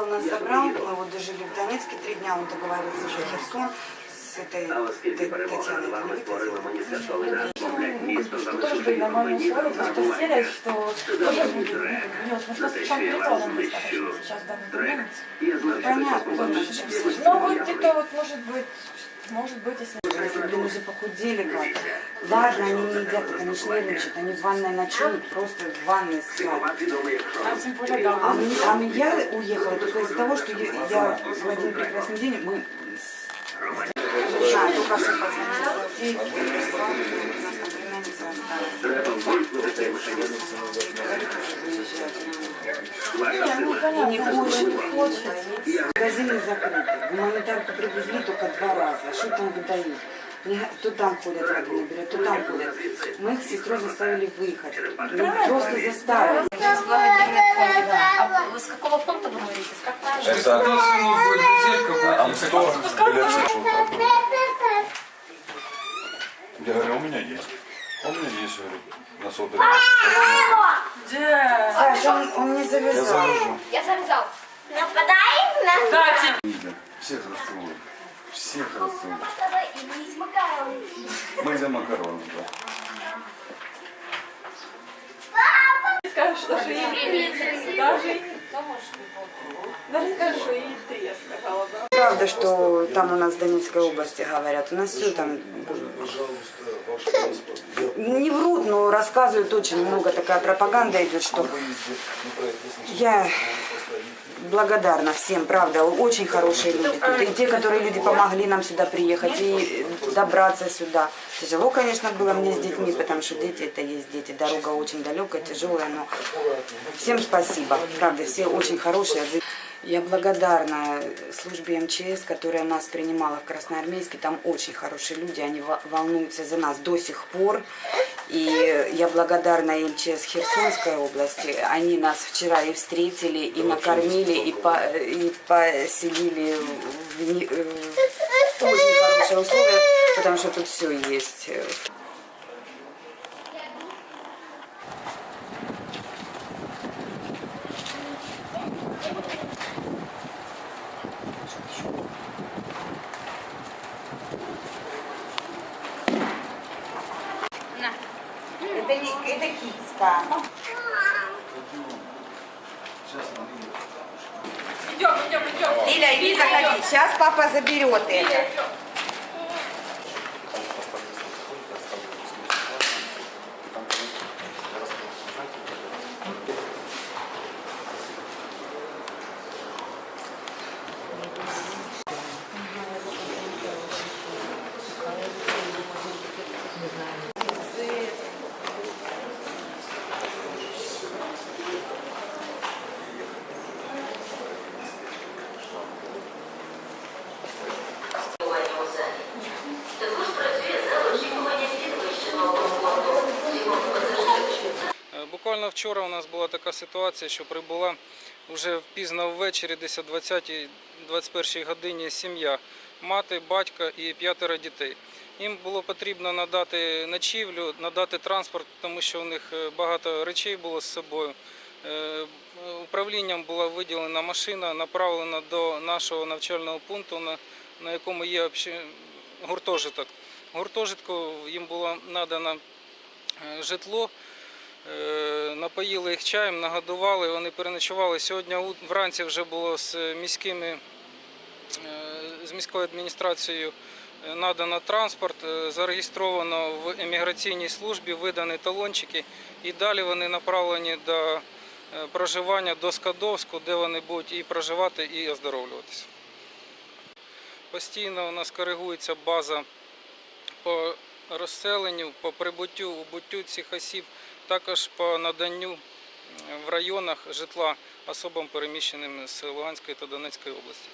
приехал, нас забрал, мы вот дожили в Донецке три дня, он договорился, что Херсон с этой А оскільки Т- перемога Татьяной, над вами это створила Татьяна. мені святовий наш мовляв, місто Тоже залишивши были нормальные мені условия, просто знакувати. сели, что тоже Чудовий будет трек. ну, смешно, За что те, сам що я перестал вас нам знищу. достаточно сейчас в данный Трек. момент. Я знаю, що Понятно, це побачить очень всі смешно. Ну ось вот ці где-то вот может быть, может быть, если... Если, уже похудели как-то. Ладно, они не едят, так они шлевничают, они в ванной ночуют, просто в ванной спят. А да, А, мне- а мне- я уехала только из-за того, что я, я в один прекрасный день мы с- не знаю, только что позвонила Софии, прислала, у нас там племянница осталась. И не хочет, хочет. Магазины закрыты. Гуманитарку привезли только два раза. Что там выдают? То там ходят воду не берет, то там ходят. Мы их с сестрой заставили выехать. Ну, просто заставили. А вы с какого пункта вы говорите? С какого? Это Амстор, билет Я говорю, у меня есть. У меня есть, говорю, на сотовом. Где? Саша, он, он не Я завязал. завяжу. Я завязал. Нападай на. Видно. Всех расцелую. Всех расцелую. Не смыкай. Мы за макароны, да. Скажешь, что же и... Даже и... Даже скажешь, и? Правда, что там у нас в Донецкой области говорят. У нас все там не врут, но рассказывают очень много. Такая пропаганда идет, что я благодарна всем, правда, очень хорошие люди тут. И те, которые люди помогли нам сюда приехать и добраться сюда. Тяжело, конечно, было мне с детьми, потому что дети это есть дети. Дорога очень далекая, тяжелая, но всем спасибо. Правда, все очень хорошие. Я благодарна службе МЧС, которая нас принимала в Красноармейске. Там очень хорошие люди, они во- волнуются за нас до сих пор. И я благодарна МЧС Херсонской области. Они нас вчера и встретили, и накормили, и, по- и поселили в не- э, в очень хорошие условия, потому что тут все есть. Это, не, это киска. Идем, идем, идем. Лиля, иди заходи. Сейчас папа заберет это. у Буквально вчора у нас була така ситуація, що прибула вже пізно ввечері, десь о 20-21 годині сім'я, мати, батько і п'ятеро дітей. Їм було потрібно надати ночівлю, надати транспорт, тому що у них е, багато речей було з собою. Е, Управлінням була виділена машина, направлена до нашого навчального пункту, на, на якому є гуртожиток. Гуртожитку їм було надано е, житло. Е, Напоїли їх чаєм, нагодували, вони переночували. Сьогодні вранці вже було з міськими, е, з міською адміністрацією е, надано транспорт, зареєстровано в еміграційній службі, видані талончики і далі вони направлені до проживання до Скадовську, де вони будуть і проживати, і оздоровлюватися. Постійно у нас коригується база по розселенню, по прибуттю, убуттю цих осіб, також по наданню е, в районах житла особам переміщеним з Луганської та Донецької області.